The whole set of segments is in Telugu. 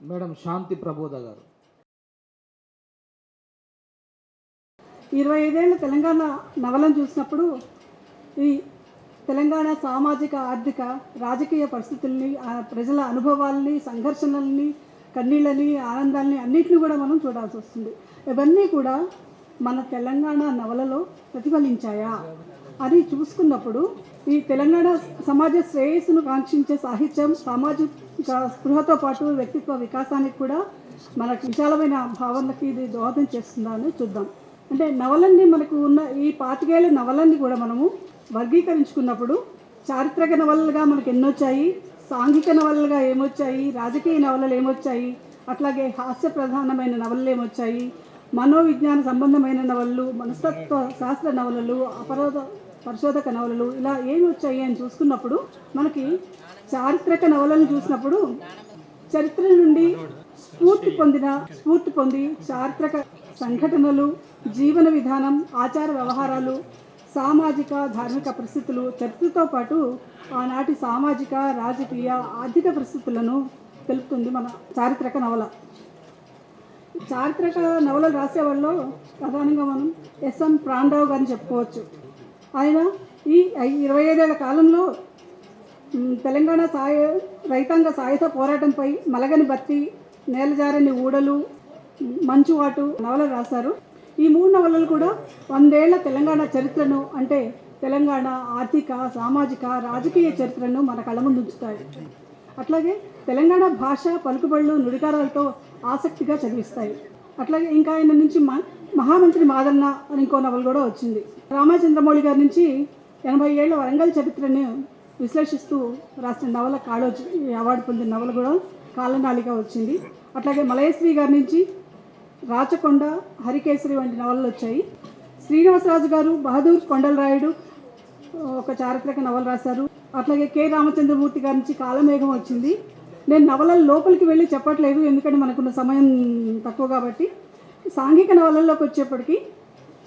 మేడం శాంతి ప్రబోధ గారు. ఇరవై ఐదేళ్ళ తెలంగాణ నవలను చూసినప్పుడు ఈ తెలంగాణ సామాజిక ఆర్థిక రాజకీయ పరిస్థితుల్ని ఆ ప్రజల అనుభవాల్ని సంఘర్షణల్ని కన్నీళ్ళని ఆనందాల్ని అన్నిటిని కూడా మనం చూడాల్సి వస్తుంది. ఇవన్నీ కూడా మన తెలంగాణ నవలలో ప్రతిఫలించాయా? అని చూసుకున్నప్పుడు ఈ తెలంగాణ సమాజ శ్రేయస్సును కాంక్షించే సాహిత్యం సామాజిక స్పృహతో పాటు వ్యక్తిత్వ వికాసానికి కూడా మనకు విశాలమైన భావనకి ఇది దోహదం చేస్తుందని చూద్దాం. అంటే నవలన్నీ మనకు ఉన్న ఈ పాతికేళ్ళ నవలన్నీ కూడా మనము వర్గీకరించుకున్నప్పుడు చారిత్రక నవలలుగా మనకు ఎన్నొచ్చాయి సాంఘిక నవలలుగా ఏమొచ్చాయి రాజకీయ నవలలు ఏమొచ్చాయి అట్లాగే హాస్య ప్రధానమైన నవలలు ఏమొచ్చాయి మనోవిజ్ఞాన సంబంధమైన నవలలు మనస్తత్వ శాస్త్ర నవలలు అపరాధ పరిశోధక నవలలు ఇలా ఏమి వచ్చాయి అని చూసుకున్నప్పుడు మనకి చారిత్రక నవలను చూసినప్పుడు చరిత్ర నుండి స్ఫూర్తి పొందిన స్ఫూర్తి పొంది చారిత్రక సంఘటనలు జీవన విధానం ఆచార వ్యవహారాలు సామాజిక ధార్మిక పరిస్థితులు చరిత్రతో పాటు ఆనాటి సామాజిక రాజకీయ ఆర్థిక పరిస్థితులను తెలుపుతుంది మన చారిత్రక నవల. చారిత్రక నవలలు రాసేవాళ్ళు ప్రధానంగా మనం ఎస్ఎం ప్రాణరావు గారిని చెప్పుకోవచ్చు. ఆయన ఈ ఇరవై ఐదేళ్ళ కాలంలో తెలంగాణ సాయ రైతాంగ సాయుధ పోరాటంపై మలగని బత్తి నేలజారని ఊడలు మంచువాటు నవలలు రాశారు. ఈ మూడు నవలలు కూడా వందేళ్ళ తెలంగాణ చరిత్రను అంటే తెలంగాణ ఆర్థిక సామాజిక రాజకీయ చరిత్రను మన కళ్ళ ముందు ఉంచుతాయి. అట్లాగే తెలంగాణ భాష పలుకుబడులు నుడికారాలతో ఆసక్తిగా చదివిస్తాయి. అట్లాగే ఇంకా ఆయన నుంచి మ మహామంత్రి మాదన్న అని ఇంకో నవల కూడా వచ్చింది. రామచంద్రమౌళి గారి నుంచి ఎనభై ఏళ్ళ వరంగల్ చరిత్రను విశ్లేషిస్తూ రాసిన నవల కాళోజీ అవార్డు పొందిన నవల కూడా కాలనాళిగా వచ్చింది. అట్లాగే మలయశ్రీ గారి నుంచి రాచకొండ హరికేసరి వంటి నవలలు వచ్చాయి. శ్రీనివాసరాజు గారు బహదూర్ కొండలరాయుడు ఒక చారిత్రక నవల రాశారు. అట్లాగే కె. రామచంద్రమూర్తి గారి నుంచి కాలమేఘం వచ్చింది. నేను నవలల లోపలికి వెళ్ళి చెప్పట్లేదు ఎందుకంటే మనకున్న సమయం తక్కువ కాబట్టి. సాంఘిక నవలల్లోకి వచ్చేప్పటికీ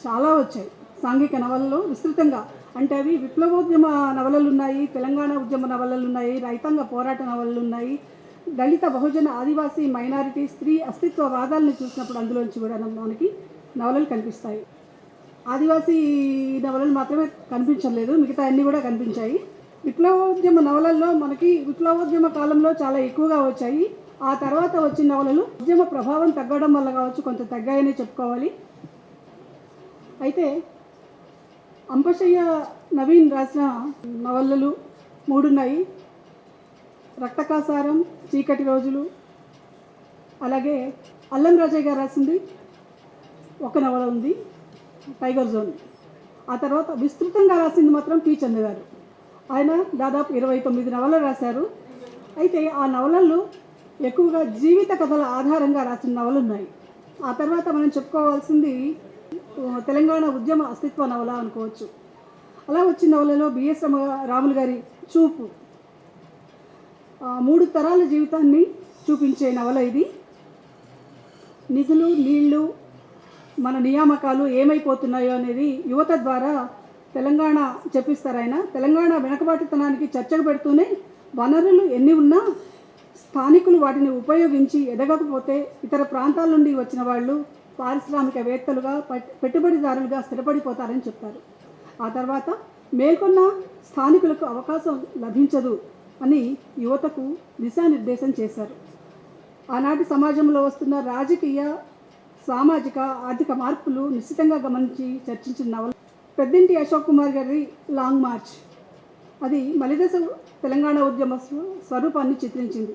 చాలా వచ్చాయి. సాంఘిక నవలలు విస్తృతంగా అంటే అవి విప్లవోద్యమ నవలలు ఉన్నాయి తెలంగాణ ఉద్యమ నవలలు ఉన్నాయి రైతాంగ పోరాట నవలలు ఉన్నాయి దళిత బహుజన ఆదివాసీ మైనారిటీ స్త్రీ అస్తిత్వవాదాలను చూసినప్పుడు అందులోంచి కూడా మనకి నవలలు కనిపిస్తాయి. ఆదివాసీ నవలలు మాత్రమే కనిపించలేదు మిగతా అన్నీ కూడా కనిపించాయి. విప్లవోద్యమ నవలల్లో మనకి విప్లవోద్యమ కాలంలో చాలా ఎక్కువగా వచ్చాయి. ఆ తర్వాత వచ్చిన నవలలు ఉద్యమ ప్రభావం తగ్గడం వల్ల కావచ్చు కొంత తగ్గాయనే చెప్పుకోవాలి. అయితే అంపశయ్య నవీన్ రాసిన నవలలు మూడున్నాయి. రక్తకాసారం చీకటి రోజులు అలాగే అల్లం రాజయ్య గారు రాసింది ఒక నవల ఉంది టైగర్ జోన్. ఆ తర్వాత విస్తృతంగా రాసింది మాత్రం పి. చంద్ర గారు ఆయన దాదాపు ఇరవై తొమ్మిది నవలలు రాశారు. అయితే ఆ నవలల్లో ఎక్కువగా జీవిత కథల ఆధారంగా రాసిన నవలు ఉన్నాయి ఆ తర్వాత మనం చెప్పుకోవాల్సింది తెలంగాణ ఉద్యమ అస్తిత్వ నవల అనుకోవచ్చు. అలా వచ్చిన నవలలో బిఎస్ రాములు గారి చూపు. మూడు తరాల జీవితాన్ని చూపించే నవల ఇది. నిధులు నీళ్ళు మన నియామకాలు ఏమైపోతున్నాయో అనేది యువత ద్వారా తెలంగాణ చెప్పిస్తారు ఆయన. తెలంగాణ వెనకబాటుతనానికి చర్చకు పెడుతూనే వనరులు ఎన్ని ఉన్నా స్థానికులు వాటిని ఉపయోగించి ఎదగకపోతే ఇతర ప్రాంతాల నుండి వచ్చిన వాళ్ళు పారిశ్రామికవేత్తలుగా పెట్టుబడిదారులుగా స్థిరపడిపోతారని చెప్తారు. ఆ తర్వాత మేల్కొన్న స్థానికులకు అవకాశం లభించదు అని యువతకు దిశానిర్దేశం చేశారు. ఆనాటి సమాజంలో వస్తున్న రాజకీయ సామాజిక ఆర్థిక మార్పులు నిశ్చితంగా గమనించి చర్చించిన నవల పెద్దింటి అశోక్ కుమార్ గారి లాంగ్ మార్చ్. అది మలిదశ తెలంగాణ ఉద్యమ స్వరూపాన్ని చిత్రించింది.